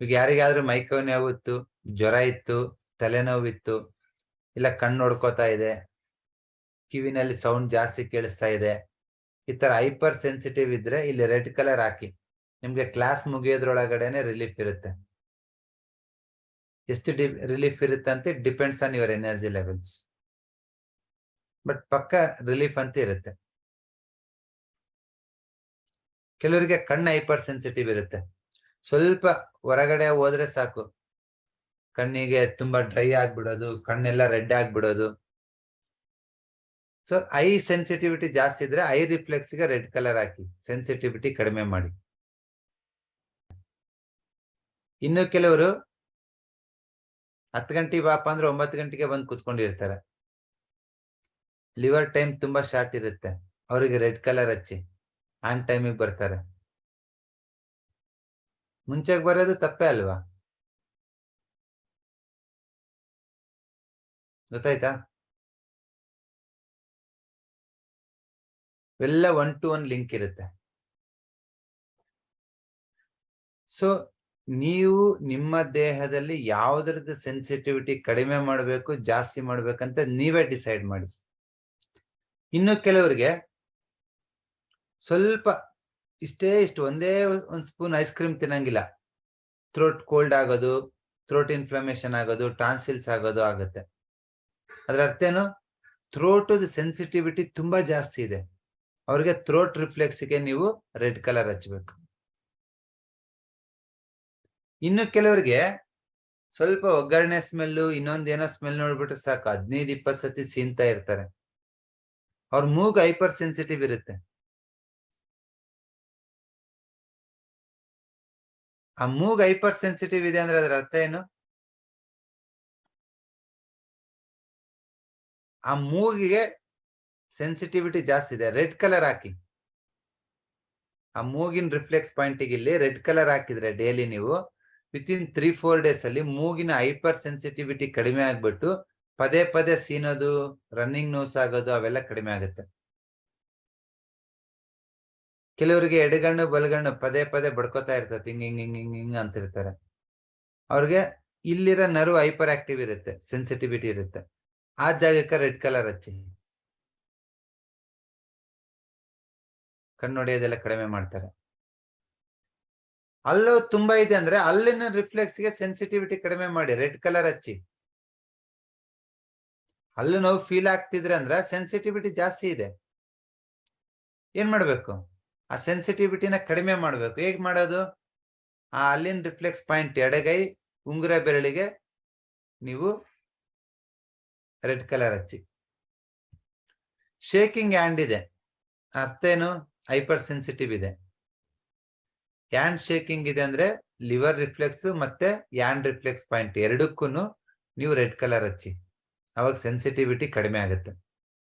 ಈಗ ಯಾರಿಗಾದ್ರೂ ಮೈಕೈ ನೋವಿತ್ತು ಜ್ವರ ಇತ್ತು, ತಲೆನೋವಿತ್ತು, ಇಲ್ಲ ಕಣ್ಣು ಹೊಡ್ಕೋತಾ ಇದೆ, ಕಿವಿನಲ್ಲಿ ಸೌಂಡ್ ಜಾಸ್ತಿ ಕೇಳಿಸ್ತಾ ಇದೆ, ಈ ತರ ಹೈಪರ್ ಸೆನ್ಸಿಟಿವ್ ಇದ್ರೆ ಇಲ್ಲಿ ರೆಡ್ ಕಲರ್ ಹಾಕಿ, ನಿಮ್ಗೆ ಕ್ಲಾಸ್ ಮುಗಿಯೋದ್ರೊಳಗಡೆನೆ ರಿಲೀಫ್ ಇರುತ್ತೆ. ಎಷ್ಟು ಡಿ ರಿಲೀಫ್ ಇರುತ್ತೆ ಅಂತ depends on your energy levels but ಪಕ್ಕ ರಿಲೀಫ್ ಅಂತ ಇರುತ್ತೆ. ಕೆಲವರಿಗೆ ಕಣ್ಣು ಹೈಪರ್ ಸೆನ್ಸಿಟಿವ್ ಇರುತ್ತೆ. ಸ್ವಲ್ಪ ಹೊರಗಡೆ ಹೋದ್ರೆ ಸಾಕು. ಕಣ್ಣಿಗೆ ತುಂಬಾ ಡ್ರೈ ಆಗ್ಬಿಡೋದು, ಕಣ್ಣೆಲ್ಲ ರೆಡ್ ಆಗ್ಬಿಡೋದು. ಸೊ ಐ ಸೆನ್ಸಿಟಿವಿಟಿ ಜಾಸ್ತಿ ಇದ್ರೆ ಐ ರಿಫ್ಲೆಕ್ಸ್ಗೆ ರೆಡ್ ಕಲರ್ ಹಾಕಿ ಸೆನ್ಸಿಟಿವಿಟಿ ಕಡಿಮೆ ಮಾಡಿ. ಇನ್ನು ಕೆಲವರು ಹತ್ತು ಗಂಟೆ ಬಾಪ ಅಂದ್ರೆ ಒಂಬತ್ತು ಗಂಟೆಗೆ ಬಂದು ಕುತ್ಕೊಂಡಿರ್ತಾರೆ. ಲಿವರ್ ಟೈಮ್ ತುಂಬಾ ಶಾರ್ಟ್ ಇರುತ್ತೆ. ಅವರಿಗೆ ರೆಡ್ ಕಲರ್ ಹಚ್ಚಿ ಆನ್ ಟೈಮಿಗೆ ಬರ್ತಾರೆ. ಮುಂಚೆಗೆ ಬರೋದು ತಪ್ಪೇ ಅಲ್ವಾ? ಗೊತ್ತಾಯ್ತಾ? ಎಲ್ಲ ಒನ್ ಟು ಒನ್ ಲಿಂಕ್ ಇರುತ್ತೆ. ಸೊ ನೀವು ನಿಮ್ಮ ದೇಹದಲ್ಲಿ ಯಾವ್ದ್ರದ್ದು ಸೆನ್ಸಿಟಿವಿಟಿ ಕಡಿಮೆ ಮಾಡಬೇಕು, ಜಾಸ್ತಿ ಮಾಡ್ಬೇಕಂತ ನೀವೇ ಡಿಸೈಡ್ ಮಾಡಿ. ಇನ್ನು ಕೆಲವರಿಗೆ ಸ್ವಲ್ಪ ಇಷ್ಟೇ ಇಷ್ಟು, ಒಂದೇ ಒಂದು ಸ್ಪೂನ್ ಐಸ್ ಕ್ರೀಮ್ ತಿನ್ನಂಗಿಲ್ಲ. ಥ್ರೋಟ್ ಕೋಲ್ಡ್ ಆಗೋದು ಥ್ರೋಟ್ ಇನ್ಫ್ಲಮೇಷನ್ ಆಗೋದು ಟಾನ್ಸಿಲ್ಸ್ ಆಗೋದು ಆಗುತ್ತೆ. ಅದ್ರ ಅರ್ಥ ಏನು? ಥ್ರೋಟ್ ಸೆನ್ಸಿಟಿವಿಟಿ ತುಂಬಾ ಜಾಸ್ತಿ ಇದೆ. ಅವ್ರಿಗೆ ಥ್ರೋಟ್ ರಿಫ್ಲೆಕ್ಸ್ಗೆ ನೀವು ರೆಡ್ ಕಲರ್ ಹಚ್ಬೇಕು. ಇನ್ನು ಕೆಲವರಿಗೆ ಸ್ವಲ್ಪ ಒಗ್ಗರಣೆ ಸ್ಮೆಲ್ಲು ಇನ್ನೊಂದೇನೋ ಸ್ಮೆಲ್ ನೋಡ್ಬಿಟ್ರೆ ಸಾಕು. ಹದಿನೈದು, ಇಪ್ಪತ್ತು ಸತಿ ಸೀನ್ತಾ ಇರ್ತಾರೆ. ಅವ್ರ ಮೂಗ್ ಹೈಪರ್ ಸೆನ್ಸಿಟಿವ್ ಇರುತ್ತೆ. ಆ ಮೂಗ್ ಹೈಪರ್ ಸೆನ್ಸಿಟಿವ್ ಇದೆ ಅಂದ್ರೆ ಅದರ ಅರ್ಥ ಏನು? ಆ ಮೂಗಿಗೆ ಸೆನ್ಸಿಟಿವಿಟಿ ಜಾಸ್ತಿ ಇದೆ. ರೆಡ್ ಕಲರ್ ಹಾಕಿ. ಆ ಮೂಗಿನ ರಿಫ್ಲೆಕ್ಸ್ ಪಾಯಿಂಟಿಗೆ ಇಲ್ಲಿ ರೆಡ್ ಕಲರ್ ಹಾಕಿದ್ರೆ ಡೈಲಿ ನೀವು within three four days ಅಲ್ಲಿ ಮೂಗಿನ ಹೈಪರ್ ಸೆನ್ಸಿಟಿವಿಟಿ ಕಡಿಮೆ ಆಗ್ಬಿಟ್ಟು ಪದೇ ಪದೇ ಸೀನೋದು ರನ್ನಿಂಗ್ ನೋಸ್ ಆಗೋದು ಅವೆಲ್ಲ ಕಡಿಮೆ ಆಗುತ್ತೆ. ಕೆಲವರಿಗೆ ಎಡಗಣ್ಣು, ಬಲಗಣ್ಣು ಪದೇ ಪದೇ ಬಡ್ಕೋತಾ ಇರ್ತದೆ. ಹಿಂಗ್ ಹಿಂಗ್ ಹಿಂಗ್ ಹಿಂಗ್ ಹಿಂಗ್ ಅಂತ ಇರ್ತಾರೆ ಅವ್ರಿಗೆ ಇಲ್ಲಿರೋ ನರ್ವ್ ಹೈಪರ್ ಆಕ್ಟಿವ್ ಇರುತ್ತೆ, ಸೆನ್ಸಿಟಿವಿಟಿ ಇರುತ್ತೆ. ಆ ಜಾಗಕ್ಕೆ ರೆಡ್ ಕಲರ್ ಹಚ್ಚಿ. ಕಣ್ಣು ಹೊಡೆಯೋದೆಲ್ಲ ಕಡಿಮೆ ಮಾಡ್ತಾರೆ. ಅಲ್ಲೂ ತುಂಬಾ ಇದೆ ಅಂದ್ರೆ ಅಲ್ಲಿನ ರಿಫ್ಲೆಕ್ಸ್ಗೆ ಸೆನ್ಸಿಟಿವಿಟಿ ಕಡಿಮೆ ಮಾಡಿ, ರೆಡ್ ಕಲರ್ ಹಚ್ಚಿ. ಅಲ್ಲೂ ನೋವು ಫೀಲ್ ಆಗ್ತಿದ್ರೆ ಅಂದ್ರೆ ಸೆನ್ಸಿಟಿವಿಟಿ ಜಾಸ್ತಿ ಇದೆ. ಏನ್ ಮಾಡ್ಬೇಕು? ಆ ಸೆನ್ಸಿಟಿವಿಟಿನ ಕಡಿಮೆ ಮಾಡಬೇಕು. ಹೇಗೆ ಮಾಡೋದು? ಆ ಅಲ್ಲಿನ ರಿಫ್ಲೆಕ್ಸ್ ಪಾಯಿಂಟ್ ಎಡಗೈ, ಉಂಗುರ ಬೆರಳಿಗೆ ನೀವು ರೆಡ್ ಕಲರ್ ಹಚ್ಚಿ. ಶೇಕಿಂಗ್ ಹ್ಯಾಂಡ್ ಇದೆ. ಅರ್ಥೇನು ಹೈಪರ್ ಸೆನ್ಸಿಟಿವ್ ಇದೆ. ಹ್ಯಾಂಡ್ ಶೇಕಿಂಗ್ ಇದೆ ಅಂದ್ರೆ ಲಿವರ್ ರಿಫ್ಲೆಕ್ಸ್ ಮತ್ತೆ ಹ್ಯಾಂಡ್ ರಿಫ್ಲೆಕ್ಸ್ ಪಾಯಿಂಟ್ ಎರಡಕ್ಕೂ ನೀವು ರೆಡ್ ಕಲರ್ ಹಚ್ಚಿ. ಅವಾಗ ಸೆನ್ಸಿಟಿವಿಟಿ ಕಡಿಮೆ ಆಗುತ್ತೆ.